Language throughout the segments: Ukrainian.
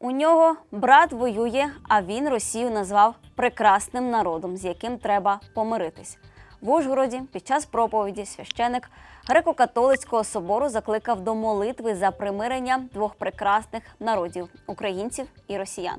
У нього брат воює, а він Росію назвав прекрасним народом, з яким треба помиритись. В Ужгороді під час проповіді священик греко-католицького собору закликав до молитви за примирення двох прекрасних народів українців і росіян.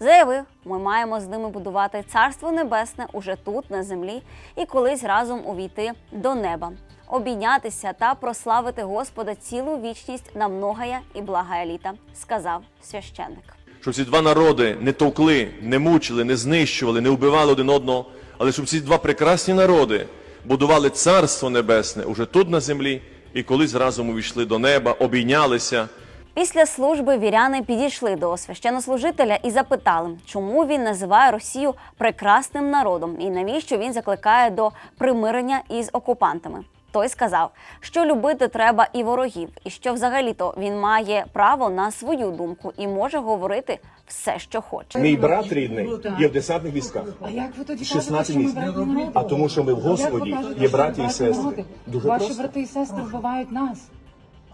Заявив, ми маємо з ними будувати царство небесне уже тут, на землі, і колись разом увійти до неба, обійнятися та прославити Господа цілу вічність на многая і благая літа, сказав священник. щоб ці два народи не товкли, не мучили, не знищували, не вбивали один одного, але щоб ці два прекрасні народи будували царство небесне уже тут на землі і колись разом увійшли до неба, обійнялися. Після служби віряни підійшли до священнослужителя і запитали, чому він називає Росію прекрасним народом і навіщо він закликає до примирення із окупантами. Той сказав, що любити треба і ворогів, і що взагалі-то він має право на свою думку і може говорити все, що хоче. Мій брат рідний є в десантних військах. А як ви тоді 16 кажете, що ми місяців. А тому, що ми в Господі є браті і сестри. Дуже Ваші просто. брати і сестри вбивають нас.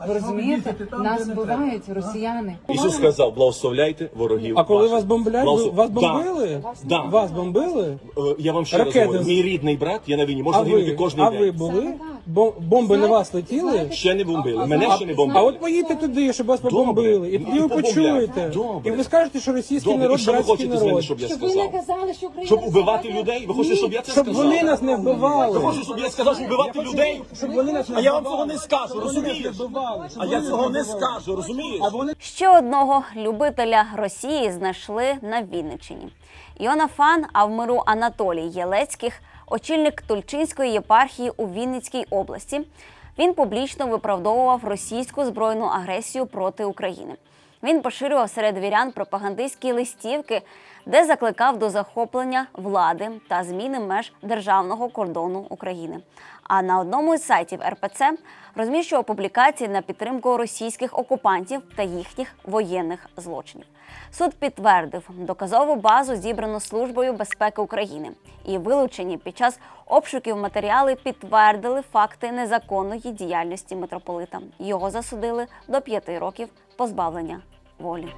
Ви розумієте? Нас вбивають росіяни. Ісус сказав, благословляйте ворогів. А коли ваших». вас бомблять, Благослов- вас бомбили? Да. Вас бомбили? Е, Я вам ще раз говорю, мій рідний брат, я на війні, А можу гинути кожен а ви були? Саме так. Бо- Бомби на вас летіли? знаєте, Ще не бомбили, мене а- ще не а бомбили. А от поїдьте туди, щоб вас побомбили. І тоді Ну, ви побомбляють. почуєте. Добре. І ви скажете, що російський Добре, і народ що ви братський хочете з мене, народ. щоб я Щоб ви не сказав? казали, що Україна... Щоб убивати людей? Ви хочете, щоб я це Щоб сказав? вони нас не Ви вбивали. хочете, щоб я сказав, що вбивати людей? Щоб вони нас не А я вам цього не скажу, розумієш? вбивали. А я цього не скажу, розумієш? А вони Ще одного любителя Росії знайшли на Вінниччині. Іонафан Авмиру Анатолій Єлецьких, очільник Тульчинської єпархії у Вінницькій області. Він публічно виправдовував російську збройну агресію проти України. Він поширював серед вірян пропагандистські листівки, де закликав до захоплення влади та зміни меж державного кордону України. А на одному із сайтів РПЦ розміщував публікації на підтримку російських окупантів та їхніх воєнних злочинів. Суд підтвердив доказову базу, зібрану службою безпеки України, і вилучені під час обшуків матеріали підтвердили факти незаконної діяльності митрополита. Його засудили до п'яти років позбавлення волі.